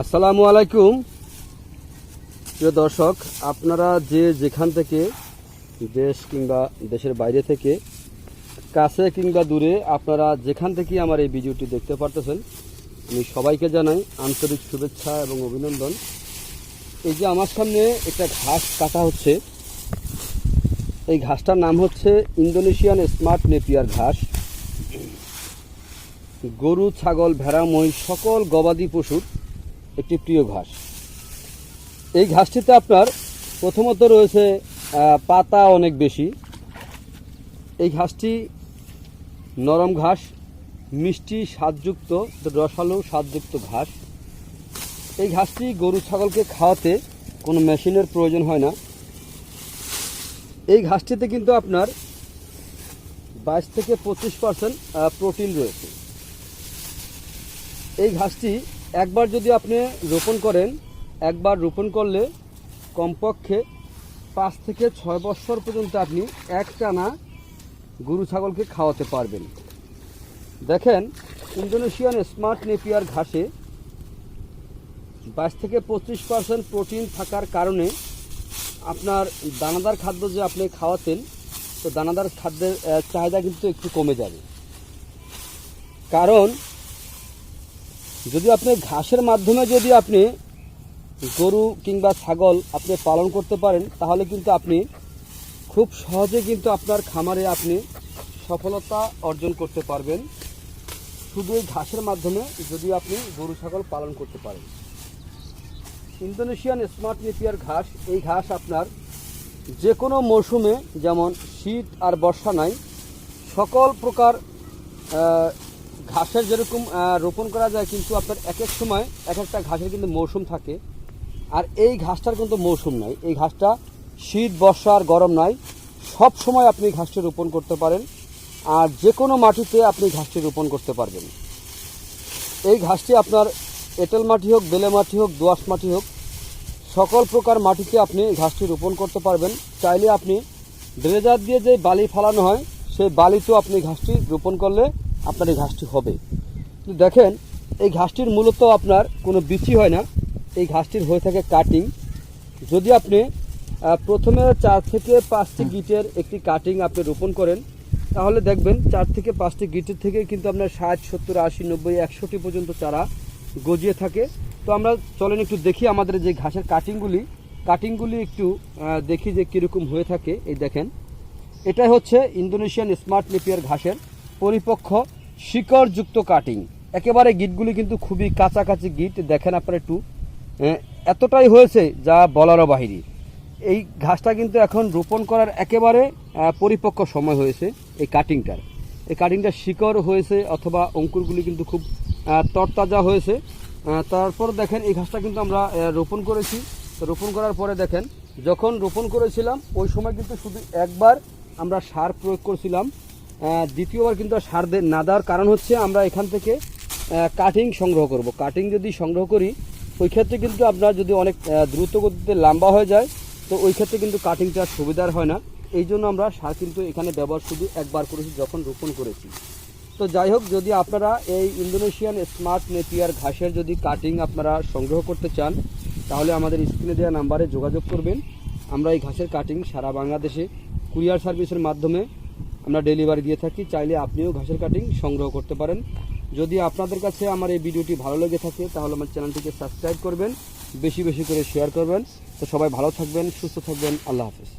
আসসালামু আলাইকুম। প্রিয় দর্শক, আপনারা যে যেখান থেকে দেশ কিংবা দেশের বাইরে থেকে, কাছে কিংবা দূরে আপনারা যেখান থেকে আমার এই ভিডিওটি দেখতে পারতেছেন, আমি সবাইকে জানাই আন্তরিক শুভেচ্ছা এবং অভিনন্দন। এই যে আমার সামনে একটা ঘাস কাটা হচ্ছে, এই ঘাসটার নাম হচ্ছে ইন্দোনেশিয়ান স্মার্ট নেপিয়ার ঘাস। গরু, ছাগল, ভেড়া, মহিষ, সকল গবাদি পশুর একটি প্রিয় ঘাস। এই ঘাসটিতে আপনার প্রথমত রয়েছে পাতা অনেক বেশি। এই ঘাসটি নরম ঘাস, মিষ্টি, স্বাদযুক্ত, রসালো, স্বাদযুক্ত ঘাস। এই ঘাসটি গরু, ছাগলকে খাওয়াতে কোনো মেশিনের প্রয়োজন হয় না। এই ঘাসটিতে কিন্তু আপনার বাইশ থেকে পঁচিশ পার্সেন্ট প্রোটিন রয়েছে। এই ঘাসটি একবার যদি আপনি রোপণ করেন, একবার রোপণ করলে কমপক্ষে পাঁচ থেকে ছয় বছর পর্যন্ত আপনি এক টানা গরু ছাগলকে খাওয়াতে পারবেন। দেখেন, ইন্দোনেশিয়ান স্মার্ট নেপিয়ার ঘাসে বাইশ থেকে পঁচিশ পার্সেন্ট প্রোটিন থাকার কারণে আপনার দানাদার খাদ্য যে আপনি খাওয়াতেন, তো দানাদার খাদ্যের চাহিদা কিন্তু একটু কমে যাবে। কারণ যদি আপনি ঘাসের মাধ্যমে যদি আপনি গরু কিংবা ছাগল আপনি পালন করতে পারেন, তাহলে কিন্তু আপনি খুব সহজে কিন্তু আপনার খামারে আপনি সফলতা অর্জন করতে পারবেন। শুধু এই ঘাসের মাধ্যমে যদি আপনি গরু, ছাগল পালন করতে পারেন। ইন্দোনেশিয়ান স্মার্ট নেপিয়ার ঘাস, এই ঘাস আপনার যে কোনো মৌসুমে যেমন শীত আর বর্ষা নাই, সকল প্রকার ঘাসের যেরকম রোপণ করা যায়, কিন্তু আপনার এক এক সময় এক একটা ঘাসের কিন্তু মৌসুম থাকে। আর এই ঘাসটার কিন্তু মৌসুম নাই। এই ঘাসটা শীত, বর্ষা আর গরম নাই। সব সময় আপনি ঘাসটি রোপণ করতে পারেন। আর যে কোনো মাটিতে আপনি ঘাসটি রোপণ করতে পারবেন। এই ঘাসটি আপনার এঁটেল মাটি হোক, বেলে মাটি হোক, দোআঁশ মাটি হোক, সকল প্রকার মাটিতে আপনি ঘাসটি রোপণ করতে পারবেন। চাইলে আপনি ড্রেজার দিয়ে যে বালি ফালানো হয়, সেই বালিতেও আপনি ঘাসটি রোপণ করলে আপনার এই ঘাসটি হবে। কিন্তু দেখেন, এই ঘাসটির মূলত আপনার কোনো বিচি হয় না। এই ঘাসটির হয়ে থাকে কাটিং যদি আপনি প্রথমে চার থেকে পাঁচটি গিটের একটি কাটিং আপনি রোপণ করেন, তাহলে দেখবেন চার থেকে পাঁচটি গিটের থেকে কিন্তু আপনার ষাট, সত্তর, আশি, নব্বই একশোটি পর্যন্ত চারা গজিয়ে থাকে। তো আমরা চলেন একটু দেখি আমাদের যে ঘাসের কাটিংগুলি কাটিংগুলি একটু দেখি যে কীরকম হয়ে থাকে। এই দেখেন, এটাই হচ্ছে ইন্দোনেশিয়ান স্মার্ট নেপিয়ার ঘাসের পরিপক্ষ শিকড়যুক্ত কাটিং একেবারে গিটগুলি কিন্তু খুবই কাছাকাছি গিট দেখেন আপনারা একটু এতটাই হয়েছে যা বলারও বাহিরি। এই ঘাসটা কিন্তু এখন রোপণ করার একেবারে পরিপক্ক সময় হয়েছে এই কাটিংটার এই কাটিংটা শিকড় হয়েছে অথবা অঙ্কুরগুলি কিন্তু খুব তরতাজা হয়েছে। তারপর দেখেন এই ঘাসটা কিন্তু আমরা রোপণ করেছি। রোপণ করার পরে দেখেন, যখন রোপণ করেছিলাম, ওই সময় কিন্তু শুধু একবার আমরা সার প্রয়োগ করছিলাম। দ্বিতীয়বার কিন্তু সার না দেওয়ার কারণ হচ্ছে আমরা এখান থেকে কাটিং সংগ্রহ করব। কাটিং যদি সংগ্রহ করি, ওই ক্ষেত্রে কিন্তু আপনার যদি অনেক দ্রুত গতিতে লম্বা হয়ে যায়, তো ওই ক্ষেত্রে কিন্তু কাটিংটা সুবিধার হয় না। এই জন্য আমরা সার কিন্তু এখানে ব্যবহার শুধু একবার করেছি, যখন রোপণ করেছি। তো যাই হোক, যদি আপনারা এই ইন্দোনেশিয়ান স্মার্ট নেপিয়ার ঘাসের যদি কাটিং আপনারা সংগ্রহ করতে চান, তাহলে আমাদের স্ক্রিনে দেওয়া নাম্বারে যোগাযোগ করবেন। আমরা এই ঘাসের কাটিং সারা বাংলাদেশে কুরিয়ার সার্ভিসের মাধ্যমে আমরা ডেলিভারি দিয়ে থাকি, চাইলে আপনিও ঘাসের কাটিং সংগ্রহ করতে পারেন। যদি আপনাদের কাছে আমার এই ভিডিওটি ভালো লেগে থাকে, তাহলে আমার চ্যানেলটিকে সাবস্ক্রাইব করবেন, বেশি বেশি করে শেয়ার করবেন। তো সবাই ভালো থাকবেন, সুস্থ থাকবেন, আল্লাহ হাফিজ।